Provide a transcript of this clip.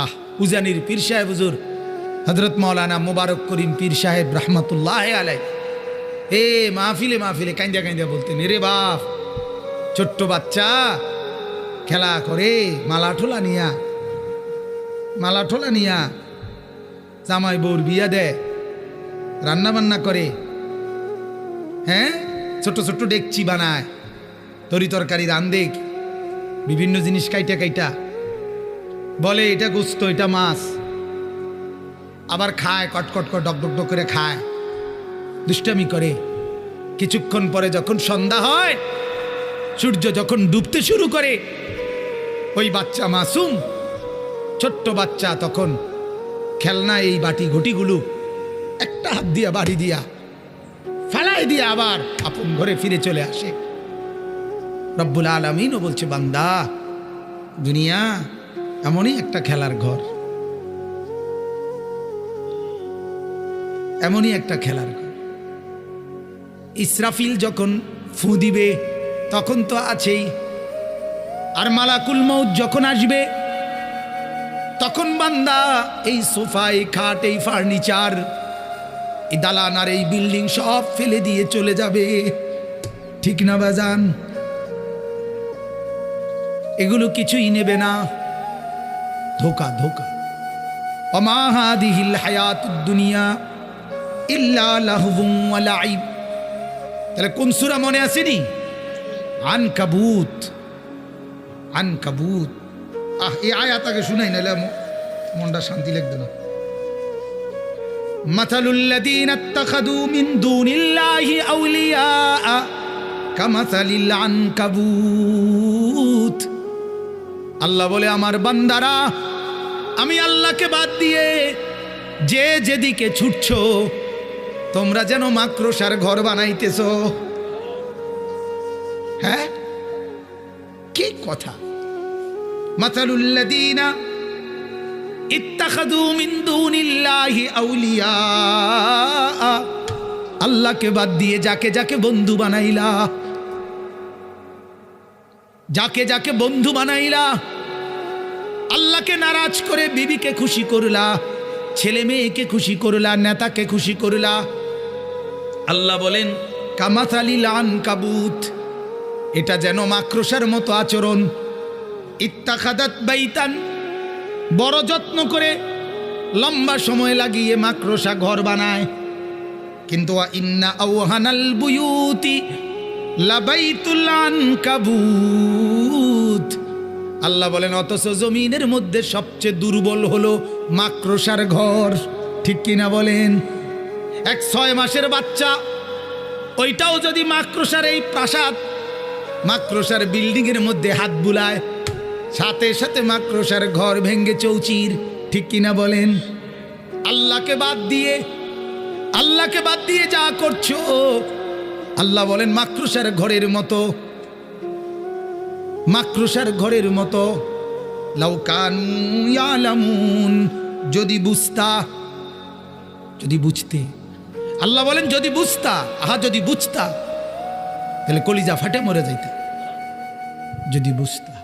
আহ, উজানির পীর সাহেব হুজুর হজরত মৌলানা মুবারক করিম পীর সাহেব রহমতুল্লাহ আলাই এ, মাহফিলে মাহফিলে কাইন্দা কাইন্দা বলতেন রে বাপ, ছোট্ট বাচ্চা, খেলা করে, মালা ঠোলা নিয়া, মালা ঠোলা নিয়া, জামাই বউর বিয়া দেয় রান্না বান্না করে হ্যাঁ ছোট ছোট ডেকচি বানায়, তরি তরকারি রান্ধে বিভিন্ন জিনিস কাইটা কাইটা বলে, এটা গোস্ত, এটা মাছ। আবার খায় কটকট কট ডক ডক ডক করে খায়। দুষ্টামি করে। কিছুক্ষণ পরে যখন সন্ধ্যা হয়, সূর্য যখন ডুবতে শুরু করে, ওই বাচ্চা মাসুম, ছোট্ট বাচ্চা তখন খেলনা এই বাটি ঘটিগুলো একটা হাত দিয়া, বাড়ি দিয়া ফেলাই দিয়ে আবার আপন ঘরে ফিরে চলে আসে। রব্বুল আলমিনও বলছে, বান্দা, দুনিয়া এমনই একটা খেলার ঘর। এমনই একটা খেলার ঘর। ইসরাফিল যখন ফু দিবে, তখন তো আছেই। আর মালাকুল মৌত যখন আসবে, তখন বান্দা এই সোফা এই খাট, এই ফার্নিচার, এই দালান আর এই বিল্ডিং সব ফেলে দিয়ে চলে যাবে। ঠিক না বাজান? এগুলো কিছুই নেবে না। ধোকা ধোকা অমাহাদিহিল হায়াত দুনিয়া ইল্লা লাহবুম ওয়া লাইব তাহলে কোন সূরা মনে আসেনি আন কাবুত আন কাবুত আহ এই আয়াত আগে শুনাই নাহলে ম- মনটা শান্তি লাগবে না مثل الذين اتخذوا من دون الله أولياء كمثل العنكبوت আল্লাহ বলে আমার বান্দারা আমি আল্লাহকে বাদ দিয়ে যে যেদিকে ছুটছো, তোমরা যেন মাক্রোসার ঘর বানাইতেছ। হ্যাঁ? কি কথা? মাতালুল্লাদিনা আউলিয়া। আল্লাহকে বাদ দিয়ে যাকে যাকে বন্ধু বানাইলা, যাকে যাকে বন্ধু বানাইলা আল্লাহকে নারাজ করে বিবিকে খুশি করলা, ছেলে মেয়েকে খুশি করলা, নেতাকে খুশি করলা। আল্লাহ বলেন কামাতালিল লান কাবুত এটা যেন মাক্রোসার মতো আচরণ। ইত্তাখাদাত বাইতান, বড় যত্ন করে লম্বা সময় লাগিয়ে মাক্রোসা ঘর বানায়। কিন্তু ইন্না আওহানাল বুয়ুতি লাবাইতুল আনকাবুত। আল্লাহ বলেন, অথচ জমিনের মধ্যে সবচেয়ে দুর্বল হলো মাক্রসার ঘর। ঠিক কিনা বলেন? এক ছয় মাসের বাচ্চা, ওইটাও যদি মাক্রসার এই প্রাসাদ মাক্রসার বিল্ডিং এর মধ্যে হাত বুলায়, সাথে সাথে মাক্রসার ঘর ভেঙ্গে চৌচির। ঠিক কিনা বলেন? আল্লাহকে বাদ দিয়ে, আল্লাহকে বাদ দিয়ে যা করছ, আল্লাহ বলেন মাক্রসার ঘরের মতো মাক্রুসার ঘরের মতো। লাউকান যদি বুঝতা, যদি বুঝতে। আল্লাহ বলেন, যদি বুঝতা, আহা, যদি বুঝতা, তাহলে কলিজা ফাটে মরে যাইতে। যদি বুঝতা।